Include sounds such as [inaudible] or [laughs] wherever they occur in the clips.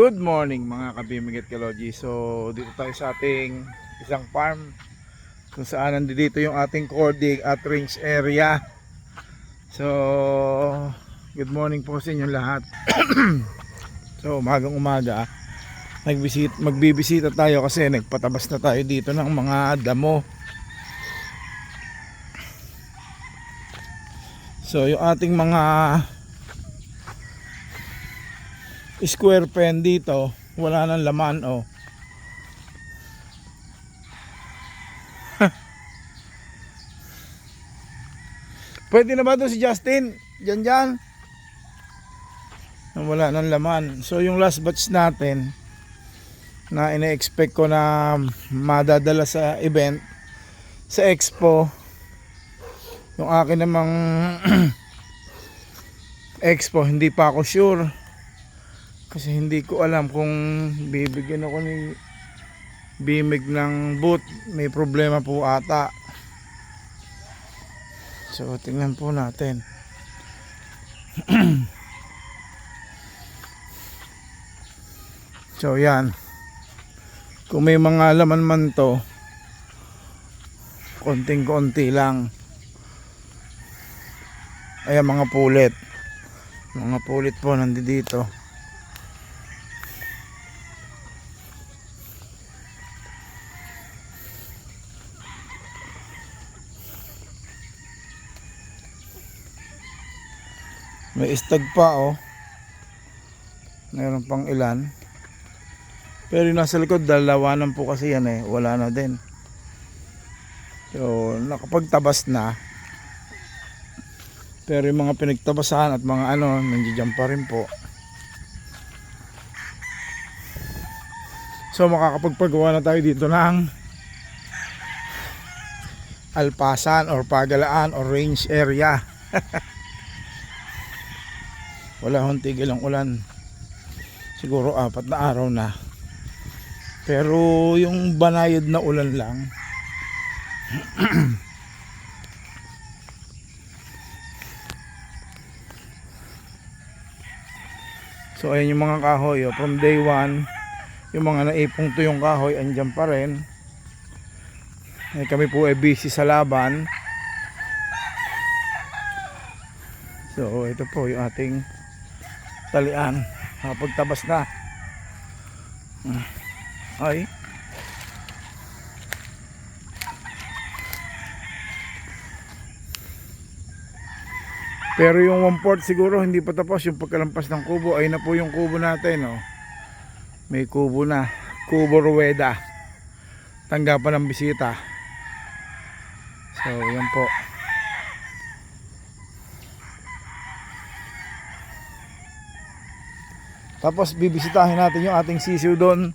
Good morning mga kabimig at kalogy. So dito tayo sa ating isang farm kung saan nandito yung ating cording at range area. So good morning po sa inyo lahat. [clears throat] so umagang umaga nagbisit magbibisita tayo kasi nagpatabas na tayo dito ng mga damo. So yung ating mga square pen dito wala nang laman oh. [laughs] Pwede na ba doon si Justin? Dyan dyan wala nang laman. So yung last batch natin na ina-expect ko na madadala sa event sa expo yung akin namang [clears throat] expo hindi pa ako sure kasi hindi ko alam kung bibigyan ako ni Bimig ng boot. May problema po ata. So tingnan po natin. [clears throat] So yan. Kung may mga laman man to konting konti lang. Ayan mga pulit. Mga pulit po nandito May istag pa oh. Meron pang ilan. Pero yung nasa likod, dalawanan po kasi yan eh. Wala na din. So, nakapagtabas na. Pero yung mga pinagtabasan at mga ano, nandiyan pa rin po. So, makakapagpagawa na tayo dito ng alpasan or pagalaan or range area. [laughs] wala hong tigil ang ulan. Siguro apat na araw na. Pero yung banayad na ulan lang [clears throat] so ayan yung mga kahoy oh. from day one yung mga naipong to yung kahoy andyan pa rin. Eh, kami po ay busy sa laban. So ito po yung ating talian. Pagtabas na. Ay. Pero yung 1 port siguro hindi pa tapos. Yung pagkalampas ng kubo ay na po yung kubo natin oh. may kubo na. Kubo ruweda tanggapan ng bisita. So yan po Tapos bibisitahin natin yung ating sisiw doon.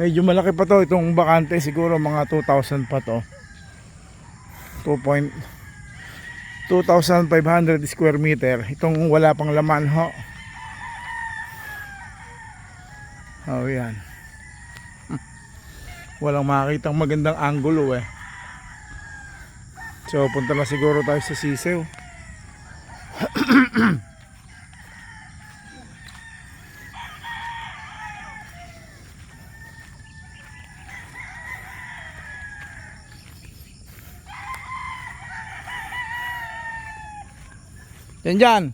Medyo malaki pa to itong bakante siguro mga 2,000 pa to. 2. 2,500 square meter. Itong wala pang laman ho. Oh yan. [laughs] Walang makitang magandang angulo eh. So punta na siguro tayo sa sisiw. [clears throat] Yan dyan.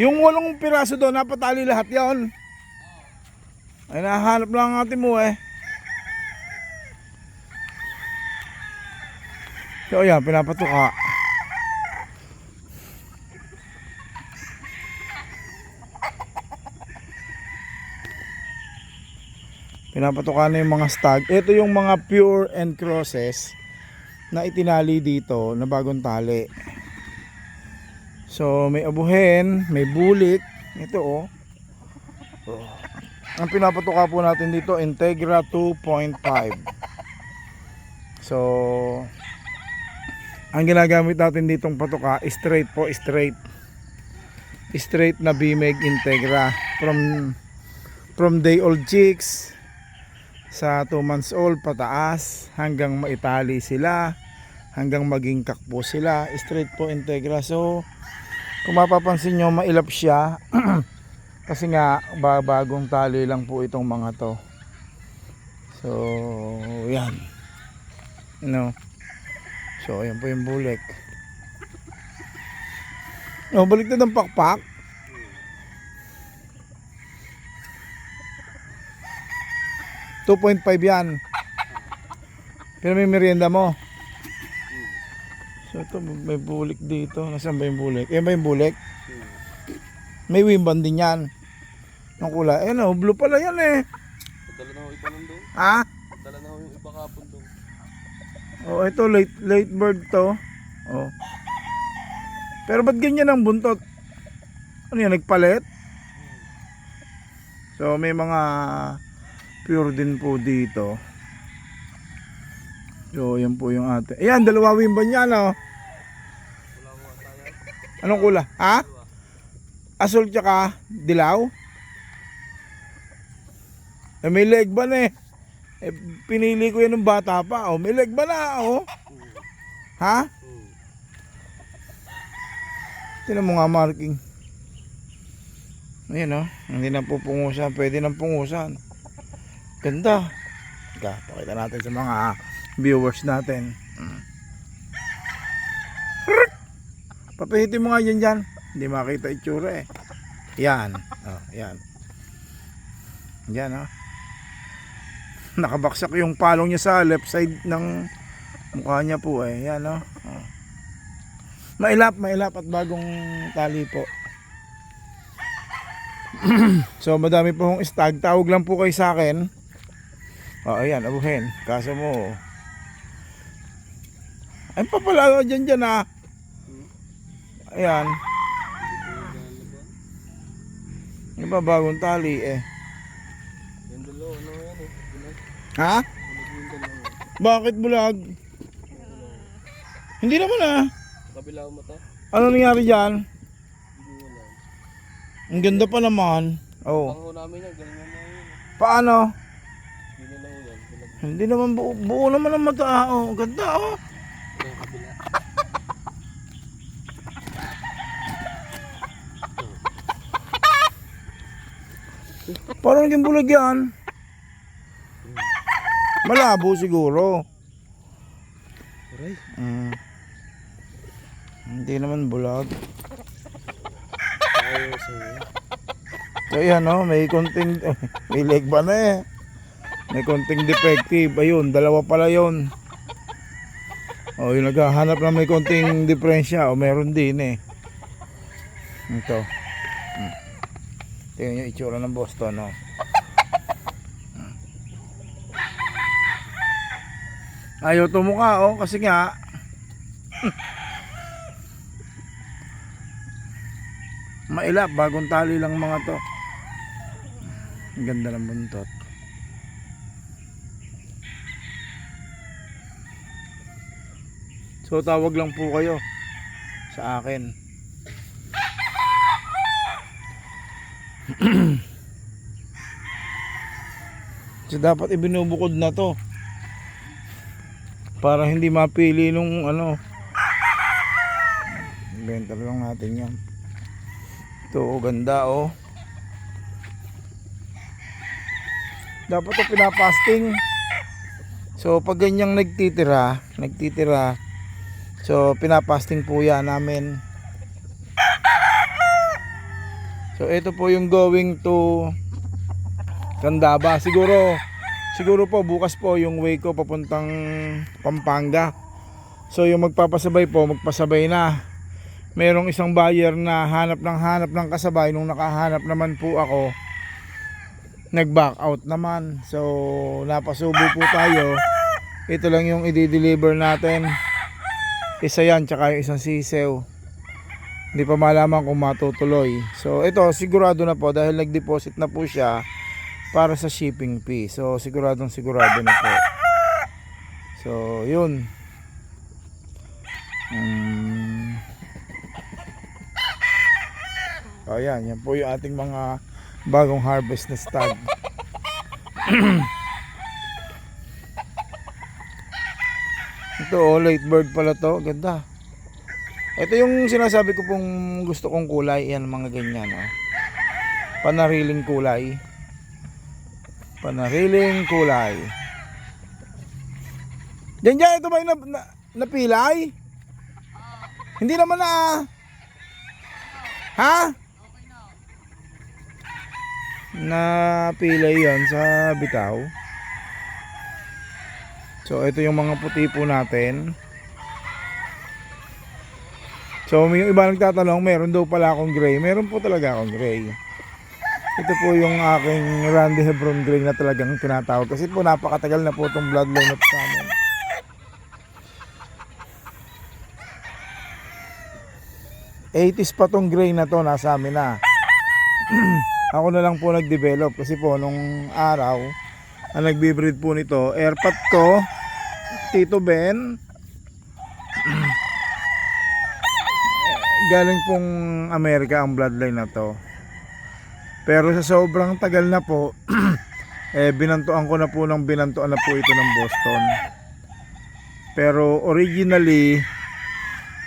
Yung walong piraso doon, napatali lahat yon. Ay nahanap lang ang atin mo eh. So yan, pinapatuka. Pinapatuka na yung mga stag. Ito yung mga pure and crosses na itinali dito na bagong tali. So may abuhin, may bulik, ito oh. oh. Ang pinapatuka po natin dito Integra 2.5. So ang ginagamit natin ditong patuka straight po straight. Straight na BMEG Integra from from day old chicks sa 2 months old pataas hanggang maitali sila hanggang maging kakpo sila. Straight po integra. So, kung mapapansin nyo, mailap siya. [clears throat] Kasi nga, ba- bagong tali lang po itong mga to. So, yan. No. So, ayan po yung bulik. Oh, balik na ng pakpak. Two point five yan. Pero may merienda mo. So ito may bulik dito. Nasaan ba yung bulik? Ayan ba yung bulik? May wimban din yan. Ang kulay. Ayan oh, blue pala yan eh. Dala na ako iba nun doon. Ha? Dala na ako yung iba kapon doon. Oh, ito late late bird to. Oh. Pero ba't ganyan ang buntot? Ano yan, nagpalit? So may mga pure din po dito. So yan po yung ate. Ayan, dalawa wimban niya no. Wala ko nga tayo. Anong kula? Ha? Asul tsaka dilaw? Eh, may leg ba na eh? eh? Pinili ko yan ng bata pa. Oh, may leg ba na? Oh. Ha? Tinan mo nga marking. Ayan oh. Hindi na po pungusan. Pwede nang pungusan. Ganda. Teka, pakita natin sa mga viewers natin. Papahitin mo nga yan dyan. Hindi makita itsura eh. Yan. Oh, yan. Yan oh. Nakabaksak yung palong niya sa left side ng mukha niya po eh. Yan oh. oh. Mailap, mailap at bagong tali po. [clears throat] so madami po hong stag. Tawag lang po kayo sa akin. O ayan, abuhin. Kaso mo. Ay papala dyan dyan ah. Ayan. Yung ba bagong tali eh. Yung dalawa, ano yan. Ha? Bakit bulag? Hindi naman ah. Kabila ko mata. Ano nangyari dyan? Ko. Ang ganda pa naman. Oh. Pango namin yan, galingan na yun. Paano? Ko Hindi naman buo, buo naman ang mata. ah. Oh, ganda oh. Parang naging bulag yan. Malabo siguro. Aray. Mm. Hindi naman bulag. So yan oh, may konting, [laughs] may leg ba na eh. May konting defective. Ayun, dalawa pala yun. O, yung naghahanap na may konting diferensya. O, meron din eh. Ito. Hmm. Tingnan nyo itsura ng Boston, no? Ayaw tumuka, oh, kasi nga, mailap, bagong tali lang mga to. Ang ganda ng buntot. So tawag lang po kayo sa akin. [clears throat] so dapat ibinubukod na to. Para hindi mapili nung ano. Benta lang natin yan. Ito, oh, ganda oh. Dapat ito pinapasting. So pag ganyang nagtitira, nagtitira. So pinapasting po yan namin. So ito po yung going to Candaba. Siguro siguro po bukas po yung way ko papuntang Pampanga. So yung magpapasabay po, magpasabay na. Merong isang buyer na hanap ng hanap ng kasabay nung nakahanap naman po ako nag-back out naman. So, napasubo po tayo. Ito lang yung i-deliver natin. Isa yan, tsaka yung isang sisew. Hindi pa malaman kung matutuloy. So, ito, sigurado na po dahil nag-deposit na po siya para sa shipping fee. So, siguradong sigurado na po. So, yun. Um, o, yan. Yan po yung ating mga bagong harvest na stag. [clears throat] Ito oh, late bird pala to. Ganda. Ito yung sinasabi ko pong gusto kong kulay. Yan mga ganyan. Oh. Panariling kulay. Panariling kulay. Diyan dyan, ito ba yung na, na, napilay? Hindi naman na. Ha? Napilay yan sa bitaw. So ito yung mga puti po natin. So may iba nagtatanong, meron daw pala akong gray. Meron po talaga akong gray. Ito po yung aking Randy Hebron gray na talagang tinatawag. Kasi po napakatagal na po itong bloodline na to sa amin. s pa tong gray na to, nasa amin na. [clears throat] Ako na lang po nag-develop kasi po nung araw, ang nagbe-breed po nito, airpat ko, Tito Ben. [clears throat] Galing pong Amerika ang bloodline na to. Pero sa sobrang tagal na po, [clears throat] eh binantuan ko na po ng binantuan na po ito ng Boston. Pero originally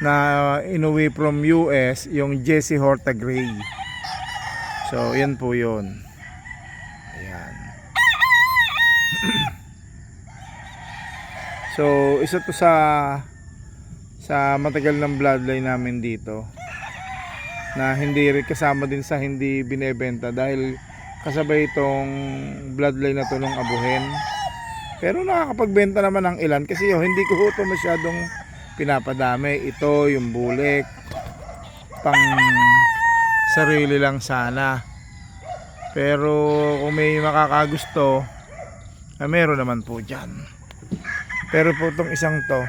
na inuwi from US yung Jesse Horta Gray. So, yan po yun. Ayan. [clears throat] so, isa to sa sa matagal ng bloodline namin dito na hindi kasama din sa hindi binebenta dahil kasabay itong bloodline na to ng abuhen pero nakakapagbenta naman ng ilan kasi oh, hindi ko ito masyadong pinapadami. Ito yung bulik pang sarili lang sana. Pero kung may makakagusto ah, meron naman po dyan. Pero po itong isang to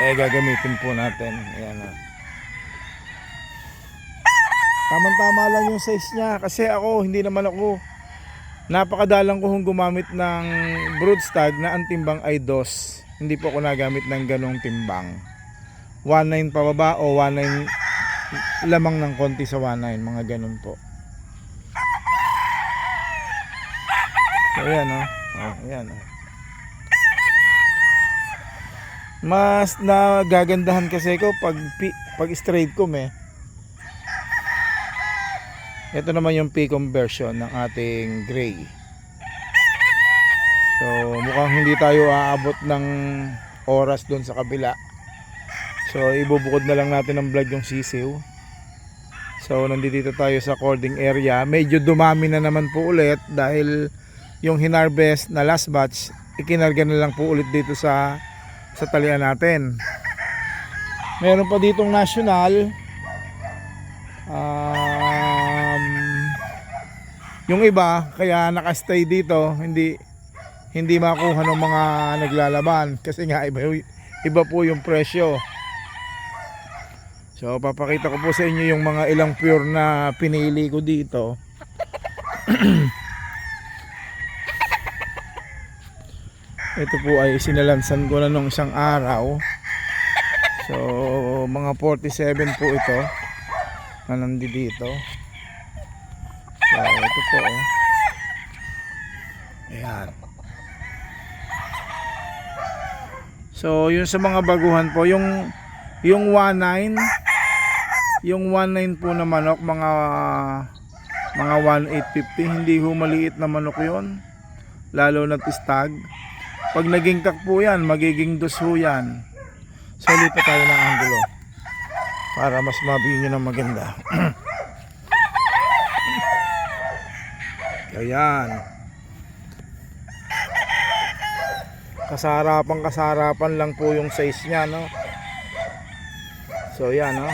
eh gagamitin po natin. Ayan na tamang tama lang yung size niya kasi ako hindi naman ako. Napakadalang ko hong gumamit ng broodstag na ang timbang ay dos. Hindi po ako nagamit ng ganong timbang. 1.9 pababa o 1.9 lamang ng konti sa 1.9 mga ganun po. So ayan o oh. ayan o mas nagagandahan kasi ko pag pag straight comb eh ito naman yung P-comb version ng ating gray. So mukhang hindi tayo aabot ng oras doon sa kabila. So ibubukod na lang natin ng vlog yung sisiw. So nandito tayo sa cording area. Medyo dumami na naman po ulit dahil yung hinarvest na last batch ikinarga na lang po ulit dito sa sa talian natin. Meron pa ditong national. Um, yung iba kaya nakastay dito hindi hindi makuha ng mga naglalaban. Kasi nga iba, iba po yung presyo. So papakita ko po sa inyo yung mga ilang pure na pinili ko dito. [clears throat] Ito po ay sinalansan ko na nung isang araw. So mga 47 po ito na nandito so ito po oh. ayan. So yun sa mga baguhan po yung yung 19 yung 19 po na manok mga mga 1850 hindi ho maliit na manok yon lalo na tistag pag naging kak po yan magiging dos yan. So lipat tayo ng angulo para mas mabigyan nyo ng maganda [clears throat] ayan. Kasarapan kasarapan lang po yung size nya no? So yan no?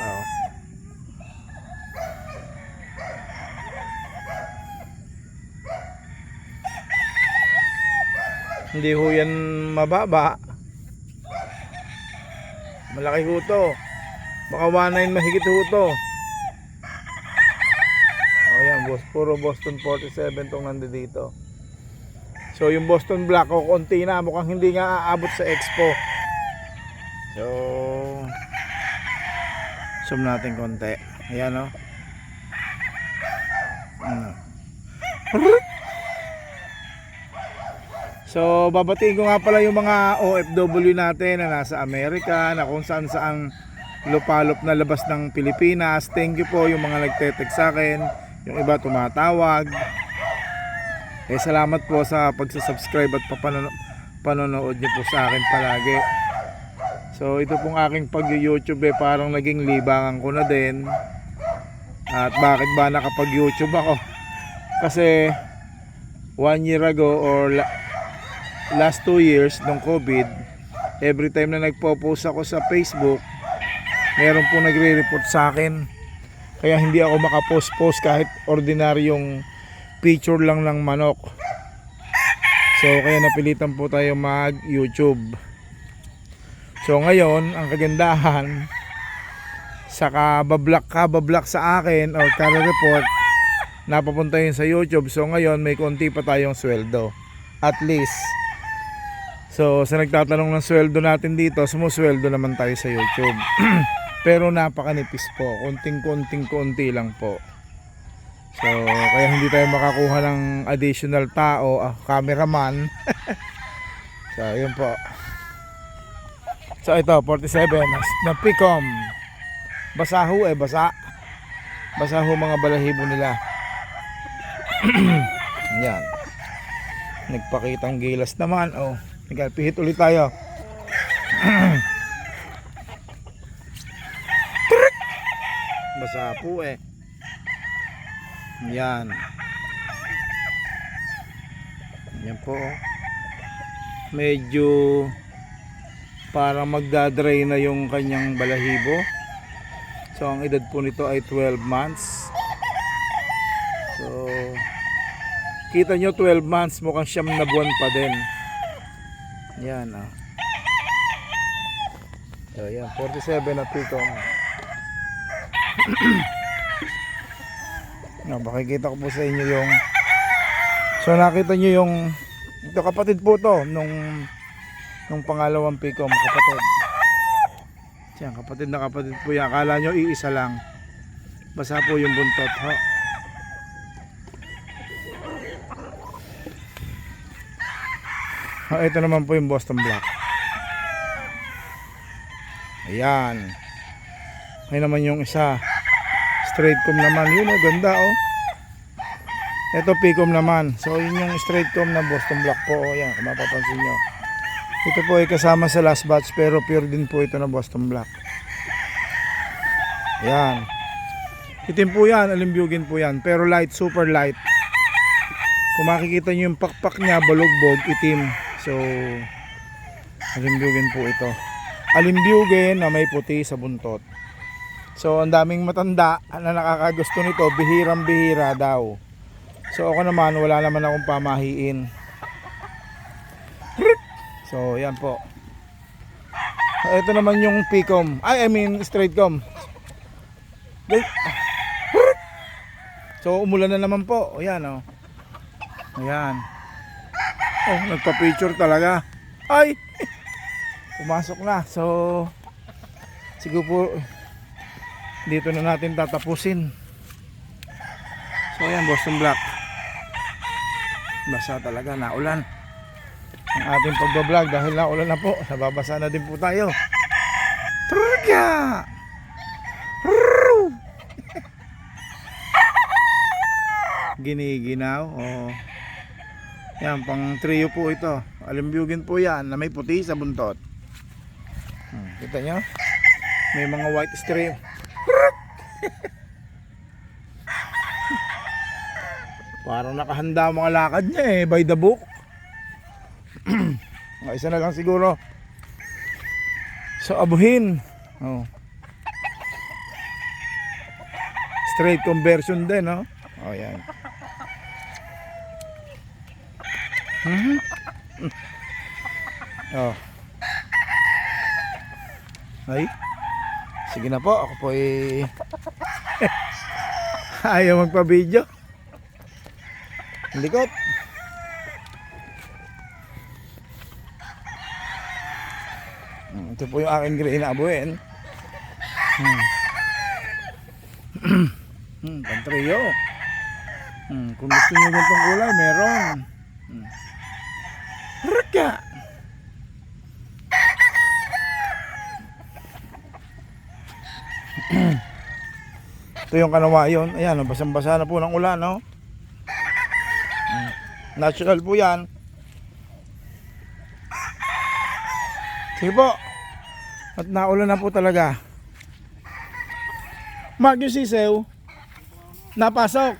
Oh. hindi ho yan mababa. Malaki ho to. Baka 1.9 mahigit ho to o yan boss, puro Boston 47 tong nandito so yung Boston Black o konti na. Mukhang hindi nga aabot sa Expo. So zoom natin konti. Ayan o ano So, babatiin ko nga pala yung mga OFW natin na nasa Amerika, na kung saan saang lupalop na labas ng Pilipinas. Thank you po yung mga nagtetext sa akin, yung iba tumatawag. Eh, salamat po sa pagsasubscribe at panonood niyo po sa akin palagi. So, ito pong aking pag-YouTube eh, parang naging libangan ko na din. At bakit ba nakapag-YouTube ako? Kasi, one year ago or la- last two years nung COVID, every time na nagpo-post ako sa Facebook, meron po nagre-report sa akin. Kaya hindi ako makapost-post kahit ordinaryong picture lang ng manok. So kaya napilitan po tayo mag-YouTube. So ngayon, ang kagandahan, sa kabablock kabablock sa akin or kare-report, napapunta yun sa YouTube. So ngayon, may konti pa tayong sweldo. At least, So, sa nagtatanong ng sweldo natin dito, sumusweldo naman tayo sa YouTube. [clears throat] Pero napakanipis po. Kunting-kunting-kunti lang po. So, kaya hindi tayo makakuha ng additional tao, ah, cameraman. [laughs] so, yun po. So, ito, 47 na- na Picom. Basa ho eh, basa. Basa ho mga balahibo nila. [clears throat] Yan. Nagpakitang gilas naman, oh. Nagpihit ulit tayo. [clears throat] Basa po eh. Yan. Yan po. oh. Medyo parang magdadry na yung kanyang balahibo. So ang edad po nito ay 12 months. So kita nyo 12 months mukhang siyam na buwan pa din. Yan ah. So yan, 47 na pito. No, makikita ko po sa inyo yung So nakita nyo yung ito kapatid po to nung nung pangalawang pikom kapatid. Yan, kapatid na kapatid po yan. Akala nyo iisa lang. Basa po yung buntot ho. Ah, ito naman po yung Boston Black. Ayan. Ay naman yung isa. Straight comb naman. Yun oh, ganda oh. Ito Picom naman. So yun yung straight comb na Boston Black po. Oh, yan, mapapansin nyo. Ito po ay kasama sa last batch pero pure din po ito na Boston Black. Yan. Itim po yan, alimbugin po yan. Pero light, super light. Kung makikita nyo yung pakpak niya, balugbog, itim. So, alimbugin po ito. Alimbugin na may puti sa buntot. So, ang daming matanda na nakakagusto nito, bihirang bihira daw. So, ako naman, wala naman akong pamahiin. So, yan po. Ito naman yung Picom. Ay, I mean, straight com. So, umulan na naman po. O, yan, oh. Ayan. Oh, nagpa-picture talaga. Ay! Pumasok na. So, siguro po, dito na natin tatapusin. So, ayan, Boston Black. Basa talaga, naulan. Ang ating pagbablog dahil naulan na po. Nababasa na din po tayo. Rrrr! Giniginaw. Oh. Yan, pang trio po ito. Alimbugin po yan na may puti sa buntot. Hmm, kita nyo? May mga white stream. Parang nakahanda mga lakad niya eh, by the book. Mga [clears throat] isa na lang siguro. So, abuhin. Oh. Straight conversion din, no? Oh, yan. Mhm. Oh. Ay. Sige na po, ako po ay [laughs] ayaw magpa-video. Likot. Hmm, Ito po yung aking gray na abuin. Hmm. [clears throat] hmm, pantrio. Hmm, kung gusto niyo ganitong kulay, meron. Hmm. Raka! [clears throat] Ito yung kanawa yun. Ayan, basang-basa na po ng ulan, no? Mm. Natural po yan. Sige po. At naulan na po talaga. Mark yung sisew. Napasok.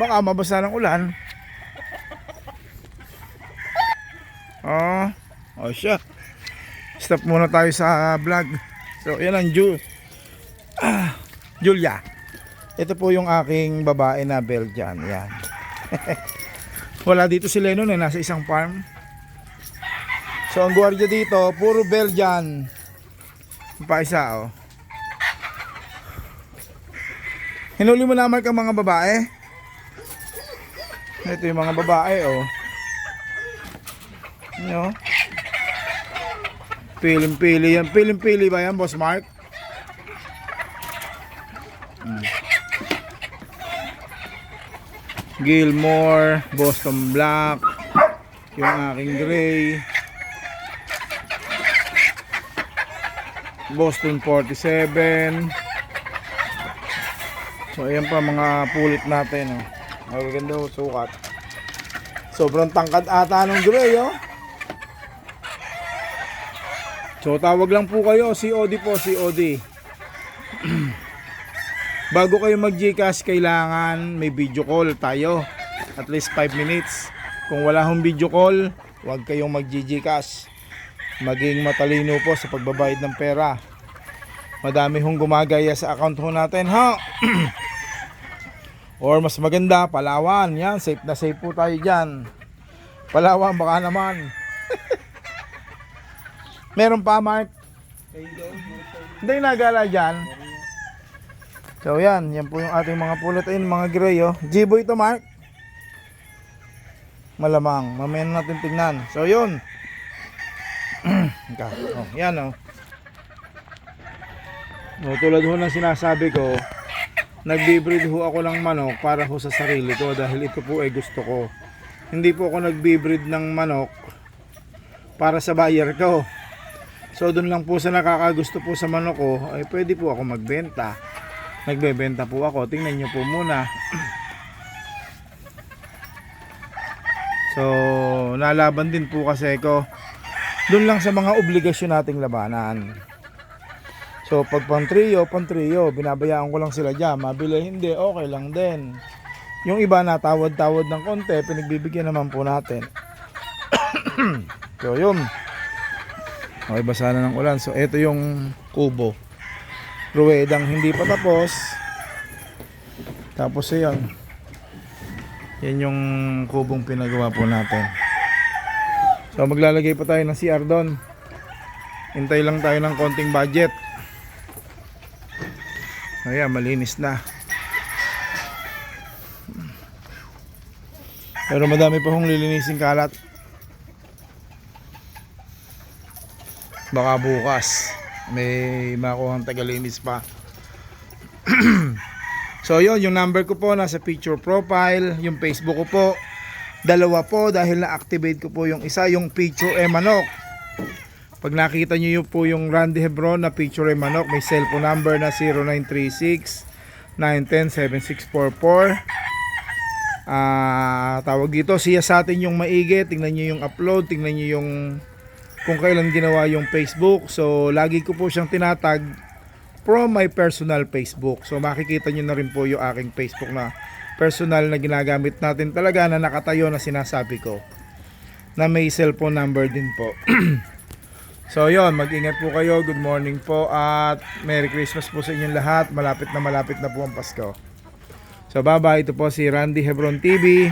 Baka mabasa ng ulan. Oh, oh siya. Stop muna tayo sa vlog. So, yan ang Ju ah, Julia. Ito po yung aking babae na Belgian. Yan. [laughs] Wala dito si Lennon eh, nasa isang farm. So, ang gwardiya dito, puro Belgian. Pa isa, oh. Hinuli mo naman ka mga babae. Ito yung mga babae, oh. Ano? Pilim-pili yan. Pilim-pili ba yan, Boss Mark? Gilmore, Boston Black, yung aking gray, Boston 47. So ayan pa mga pulot natin. Oh. Magaganda oh, sukat. Sobrang tangkad ata ng gray oh. So tawag lang po kayo, COD po, COD. [clears throat] Bago kayo mag Gcash, kailangan may video call tayo. At least 5 minutes. Kung wala hong video call, huwag kayong mag Gcash. Maging matalino po sa pagbabayad ng pera. Madami hong gumagaya sa account ho natin, ha? [clears throat] Or mas maganda, Palawan. Yan, safe na safe po tayo dyan. Palawan, baka naman. [laughs] Meron pa, Mark? Hindi nagala dyan. So yan, yan po yung ating mga pulot ayun, mga gray oh. Jibo ito, Mark. Malamang, mamaya na natin tingnan. So yun. [clears throat] Oh, yan oh. No, tulad ho ng sinasabi ko, nagbibreed ho ako ng manok para ho sa sarili ko dahil ito po ay gusto ko. Hindi po ako nagbibreed ng manok para sa buyer ko. So doon lang po sa nakakagusto po sa manok ko, ay pwede po ako magbenta. Nagbebenta po ako. Tingnan nyo po muna. So, nalaban din po kasi ko. Doon lang sa mga obligasyon nating labanan. So, pag pang trio, binabayaan ko lang sila dyan. Mabili, hindi, okay lang din. Yung iba natawad-tawad ng konti, pinagbibigyan naman po natin. [coughs] so, yun. Okay, basa na ng ulan. So, ito yung kubo. Ruedang hindi pa tapos. Tapos yan. Yan yung kubong pinagawa po natin. So maglalagay pa tayo ng CR doon. Hintay lang tayo ng konting budget. Ayan, malinis na. Pero madami pa hong lilinisin kalat. Baka bukas may makuhang tagalinis pa. [clears throat] so yun, yung number ko po nasa picture profile, yung Facebook ko po, dalawa po dahil na-activate ko po yung isa, yung picture e manok. Pag nakita nyo po yung Randy Hebron na picture e manok, may cellphone number na 0936 910 7644. Ah, tawag dito, siya sa atin yung maigi, tingnan nyo yung upload, tingnan nyo yung kung kailan ginawa yung Facebook. So, lagi ko po siyang tinatag from my personal Facebook. So, makikita nyo na rin po yung aking Facebook na personal na ginagamit natin talaga na nakatayo na sinasabi ko. Na may cellphone number din po. [clears throat] so, yon mag-ingat po kayo. Good morning po at Merry Christmas po sa inyong lahat. Malapit na malapit na po ang Pasko. So, bye-bye. Ito po si Randy Hebron TV.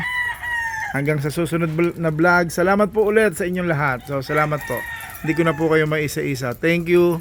Hanggang sa susunod na vlog. Salamat po ulit sa inyong lahat. So, salamat po. Hindi ko na po kayo maisa-isa. Thank you.